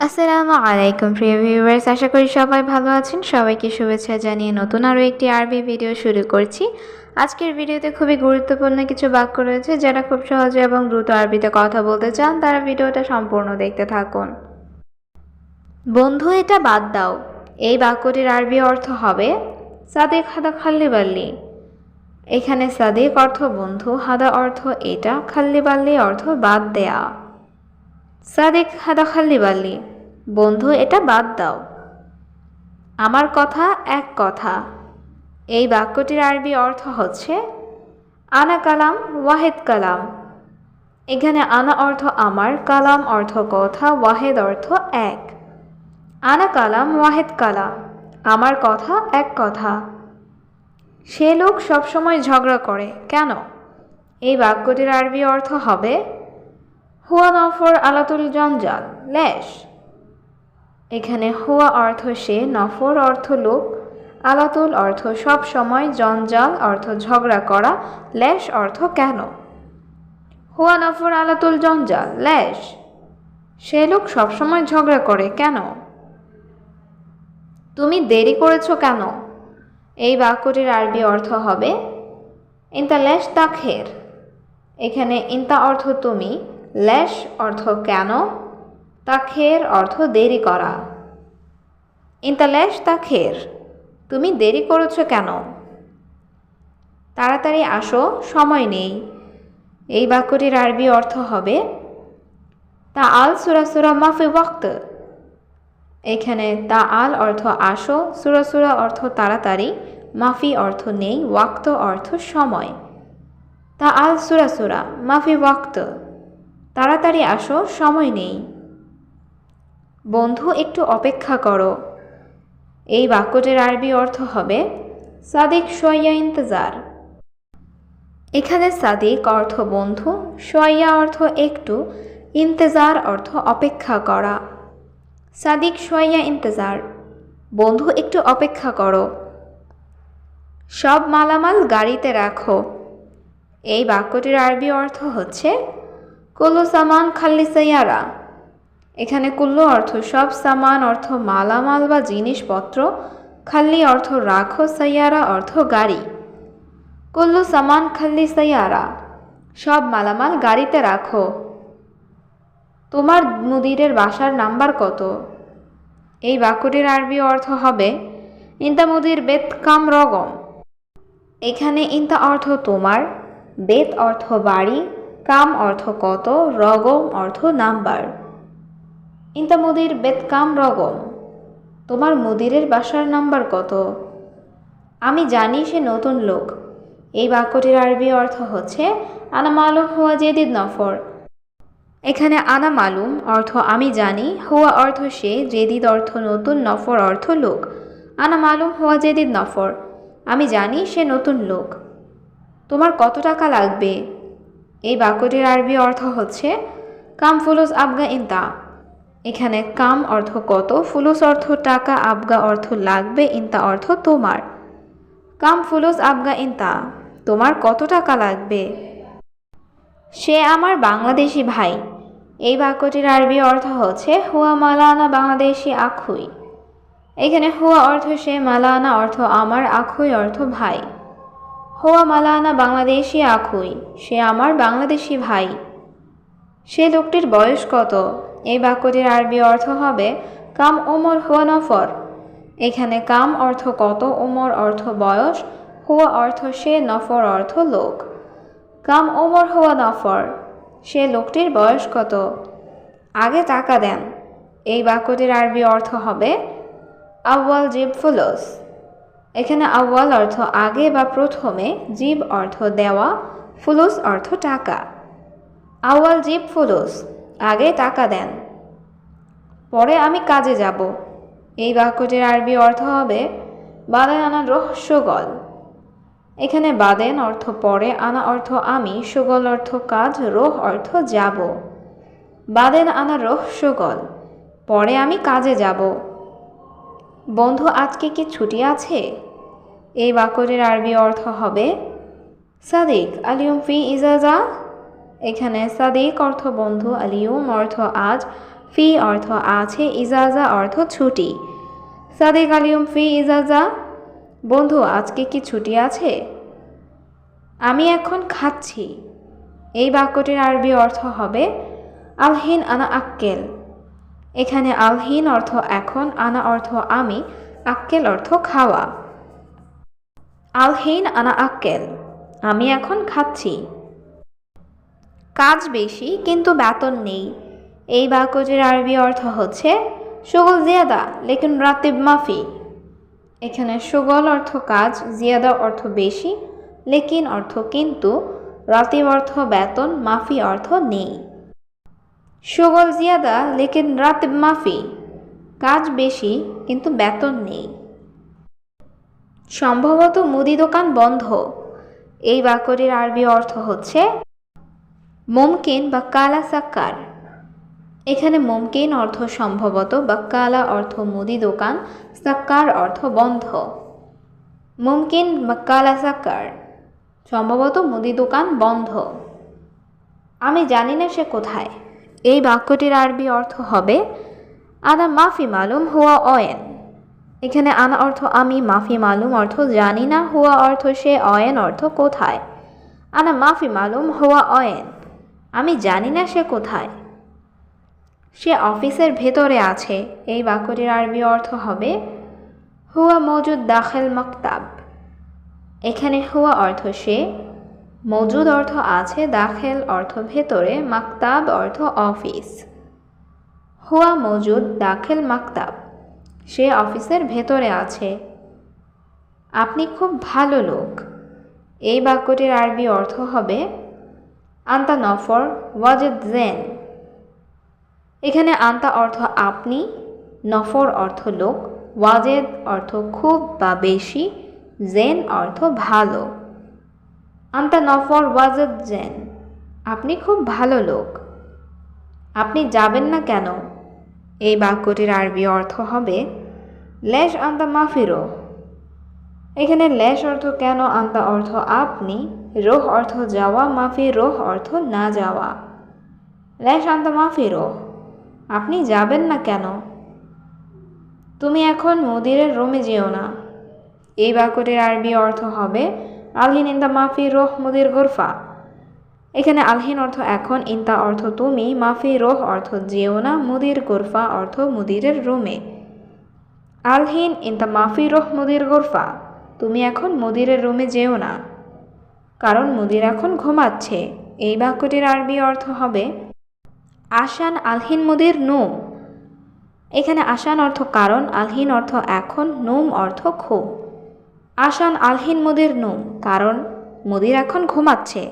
আসসালামু আলাইকুম, প্রিয় ভিউয়ার্স আশা করি সবাই ভালো আছেন। সবাইকে শুভেচ্ছা জানিয়ে নতুন আরও একটি আরবি ভিডিও শুরু করছি। আজকের ভিডিওতে খুবই গুরুত্বপূর্ণ কিছু বাক্য রয়েছে যারা খুব সহজে এবং দ্রুত আরবিতে কথা বলতে চান। তারা ভিডিওটা সম্পূর্ণ দেখতে থাকুন। বন্ধু, এটা বাদ দাও। এই বাক্যটির আরবি অর্থ হবে, সাদেক হাদা খাল্লি বাল্লি। এখানে সাদেক অর্থ বন্ধু, হাদা অর্থ এটা, খাল্লি বাল্লি অর্থ বাদ দেয়া। সাদেক হাদা খাল্লি বাল্লি, বন্ধু, এটা বাদ দাও। আমার কথা এক কথা। এই বাক্যটির আরবি অর্থ হচ্ছে, আনা কালাম ওয়াহেদ কালাম। এখানে আনা অর্থ আমার, কালাম অর্থ কথা, ওয়াহেদ অর্থ এক। আনা কালাম ওয়াহেদ কালাম, আমার কথা এক কথা। সে লোক সবসময় ঝগড়া করে, কেন? এই বাক্যটির আরবি অর্থ হবে হুয়া নফর আলাতুল জঞ্জাল ল্যাশ এখানে হুয়া অর্থ সে, নফর অর্থ লোক। আলাতুল অর্থ সব সময়, জঞ্জাল অর্থ ঝগড়া করা ল্যাশ অর্থ কেন? হুয়া নফর আলাতুল জঞ্জাল ল্যাশ সে লোক সবসময় ঝগড়া করে কেন? তুমি দেরি করেছ কেন? এই বাক্যটির আরবি অর্থ হবে, ইন্তা ল্যাশ তাখের এখানে ইন্তা অর্থ তুমি ল্যাশ অর্থ কেন? তাখের অর্থ দেরি করা। ইন্তা ল্যাশ তাখের, তুমি দেরি করেছ কেন? তাড়াতাড়ি আসো, সময় নেই। এই বাক্যটির আরবি অর্থ হবে তা আল সুরা সুরা মাফি ওয়াক্ত। এখানে তা আল অর্থ আসো, সুরা অর্থ তাড়াতাড়ি, মাফি অর্থ নেই, ওয়াক্ত অর্থ সময়। তা আল সুরা সুরা মাফি ওয়াক্ত। তাড়াতাড়ি আসো, সময় নেই। বন্ধু, একটু অপেক্ষা করো। এই বাক্যটির আরবি অর্থ হবে, সাদিক সইয়া ইন্তজার। এখানে সাদিক অর্থ বন্ধু, সইয়া অর্থ একটু, ইন্তজার অর্থ অপেক্ষা করা। সাদিক সইয়া ইন্তজার। বন্ধু, একটু অপেক্ষা করো। সব মালামাল গাড়িতে রাখো। এই বাক্যটির আরবি অর্থ হচ্ছে কুল্লু সামান খাল্লি সাইয়ারা। এখানে কুল্লু অর্থ সব সামান, অর্থ মালামাল বা জিনিসপত্র, খাল্লি অর্থ রাখো সাইয়ারা, অর্থ গাড়ি। কুল্লু সামান খাল্লি সাইয়ারা, সব মালামাল গাড়িতে রাখো। তোমার মুদিরের বাসার নাম্বার কত? এই বাক্যটির আরবি অর্থ হবে ইন্তা মুদির বেত কাম রগম। এখানে ইন্তা অর্থ তোমার, বেত অর্থ বাড়ি কাম অর্থ কত, রগম অর্থ নাম্বার। ইন্তা মুদির বেত কাম রগম। তোমার মুদিরের বাসার নাম্বার কত? আমি জানি সে নতুন লোক। এই বাক্যটির আরবি অর্থ হচ্ছে, আনা মালুম হুয়া জেদিদ নফর। এখানে আনা মালুম অর্থ আমি জানি হুয়া অর্থ সে জেদিদ অর্থ নতুন নফর অর্থ লোক। আনা মালুম হুয়া জেদিদ নফর আমি জানি সে নতুন লোক। তোমার কত টাকা লাগবে? এই বাক্যটির আরবি অর্থ হচ্ছে, কাম ফুলুস আবগা ইন্তা। এখানে কাম অর্থ কত, ফুলুস অর্থ টাকা, আবগা অর্থ লাগবে, ইন্তা অর্থ তোমার। কাম ফুলুস আবগা ইন্তা, তোমার কত টাকা লাগবে? সে আমার বাংলাদেশি ভাই। এই বাক্যটির আরবি অর্থ হচ্ছে, হুয়া মালানা বাংলাদেশি আখুই। এখানে হুয়া অর্থ সে, মালানা অর্থ আমার, আখুই অর্থ ভাই। হুয়া মালানা বাংলাদেশি আখুই সে আমার বাংলাদেশি ভাই। সে লোকটির বয়স কত? এই বাক্যটির আরবি অর্থ হবে, কাম ওমর হুয়া নফর। এখানে কাম অর্থ কত ওমর অর্থ বয়স, হুয়া অর্থ সে, নফর অর্থ লোক। কাম ওমর হুয়া নফর, সে লোকটির বয়স কত? আগে টাকা দেন। এই বাক্যটির আরবি অর্থ হবে, আউয়াল জিব ফুলস। এখানে আউয়াল অর্থ আগে বা প্রথমে, জীব অর্থ দেওয়া, ফুলুস অর্থ টাকা। আউয়াল জীব, ফুলুস, আগে টাকা দেন। পরে আমি কাজে যাব। এই বাক্যটির আরবি অর্থ হবে বাদেন আনা রহস্যগল এখানে বাদেন অর্থ পরে, আনা অর্থ আমি, সুগল অর্থ কাজ, রোহ অর্থ যাব। বাদেন আনা রহস্যগল পরে আমি কাজে যাব। বন্ধু, আজকে কি ছুটি আছে? এই বাক্যটির আরবি অর্থ হবে সাদিক আলিউম ফি ইজাজা। এখানে সাদিক অর্থ বন্ধু আলিউম অর্থ আজ, ফি অর্থ আছে, ইজাজা অর্থ ছুটি। সাদিক, আলিয়ম ফি ইজাজা। বন্ধু, আজকে কি ছুটি আছে? আমি এখন খাচ্ছি। এই বাক্যটির আরবি অর্থ হবে আলহিন, আনা আক্কেল। এখানে আলহিন অর্থ এখন, আনা অর্থ আমি, আক্কেল অর্থ খাওয়া। আলহিন আনা আক্কেল, আমি এখন খাচ্ছি। কাজ বেশি, কিন্তু বেতন নেই। এই বাক্যটির আরবি অর্থ হচ্ছে, সুগল জিয়াদা, লেকিন রাতিব মাফি। এখানে সুগল অর্থ কাজ, জিয়াদা অর্থ বেশি, লেকিন অর্থ কিন্তু, রাতিব অর্থ বেতন, মাফি অর্থ নেই। সুগল জিয়াদা, লেকিন রাতিব মাফি। কাজ বেশি, কিন্তু বেতন নেই। সম্ভবত মুদি দোকান বন্ধ। এই বাক্যটির আরবি অর্থ হচ্ছে মুমকিন বা কালা সাক্কার। এখানে মুমকিন অর্থ সম্ভবত বা কালা অর্থ মুদি দোকান, সাক্কার অর্থ বন্ধ। মুমকিন বা কালা সাক্কার, সম্ভবত মুদি দোকান বন্ধ। আমি জানি না সে কোথায়। এই বাক্যটির আরবি অর্থ হবে, আদা মাফি মালুম হুয়া অয়েন। এখানে আনা অর্থ আমি, মাফি মালুম অর্থ জানি না, হুয়া অর্থ সে, অয়েন অর্থ কোথায়? আনা মাফি মালুম, হুয়া অয়েন। আমি জানি না সে কোথায়। সে অফিসের ভেতরে আছে। এই বাক্যটির আরবি অর্থ হবে, হুয়া মজুদ দাখেল মক্তাব। এখানে হুয়া অর্থ সে, মজুদ অর্থ আছে, দাখেল অর্থ ভেতরে, মাকতাব অর্থ অফিস। হুয়া মজুদ দাখেল মাকতাব। সে অফিসের ভেতরে আছে। আপনি খুব ভালো লোক। এই বাক্যটির আরবি অর্থ হবে, আন্তা নফর ওয়াজেদ জেন। এখানে আন্তা অর্থ আপনি, নফর অর্থ লোক, ওয়াজেদ অর্থ খুব বা বেশি, জেন অর্থ ভালো। আন্তা নফর ওয়াজেদ জেন। আপনি খুব ভালো লোক। আপনি যাবেন না কেন? এই বাক্যটির আরবি অর্থ হবে লেশ আন্তা মাফিরো। এখানে লেশ অর্থ কেন আন্তা অর্থ আপনি, রোহ অর্থ যাওয়া, মাফি রোহ অর্থ না যাওয়া। লেশ আন্তা মাফি রোহ আপনি যাবেন না কেন? তুমি এখন মুদিরের রোমে যেও না। এই বাক্যটির আরবি অর্থ হবে আলহিন ইন্দা মাফি রোহ, মুদির গোরফা। এখানে আলহিন অর্থ এখন, ইন্তা অর্থ তুমি, মাফি রোহ অর্থ যেও না, মুদির গোরফা অর্থ মুদিরের রোমে। আলহিন, ইন্তা মাফি রোহ মুদির গোরফা, তুমি এখন মুদিরের রুমে যেও না। কারণ মুদির এখন ঘুমাচ্ছে, এই বাক্যটির আরবি অর্থ হবে আসান আলহিন মুদির নোম। এখানে আসান অর্থ কারণ, আলহিন অর্থ এখন, নোম অর্থ খুব আসান আলহিন মুদির নোম, কারণ মুদির এখন ঘুমাচ্ছে।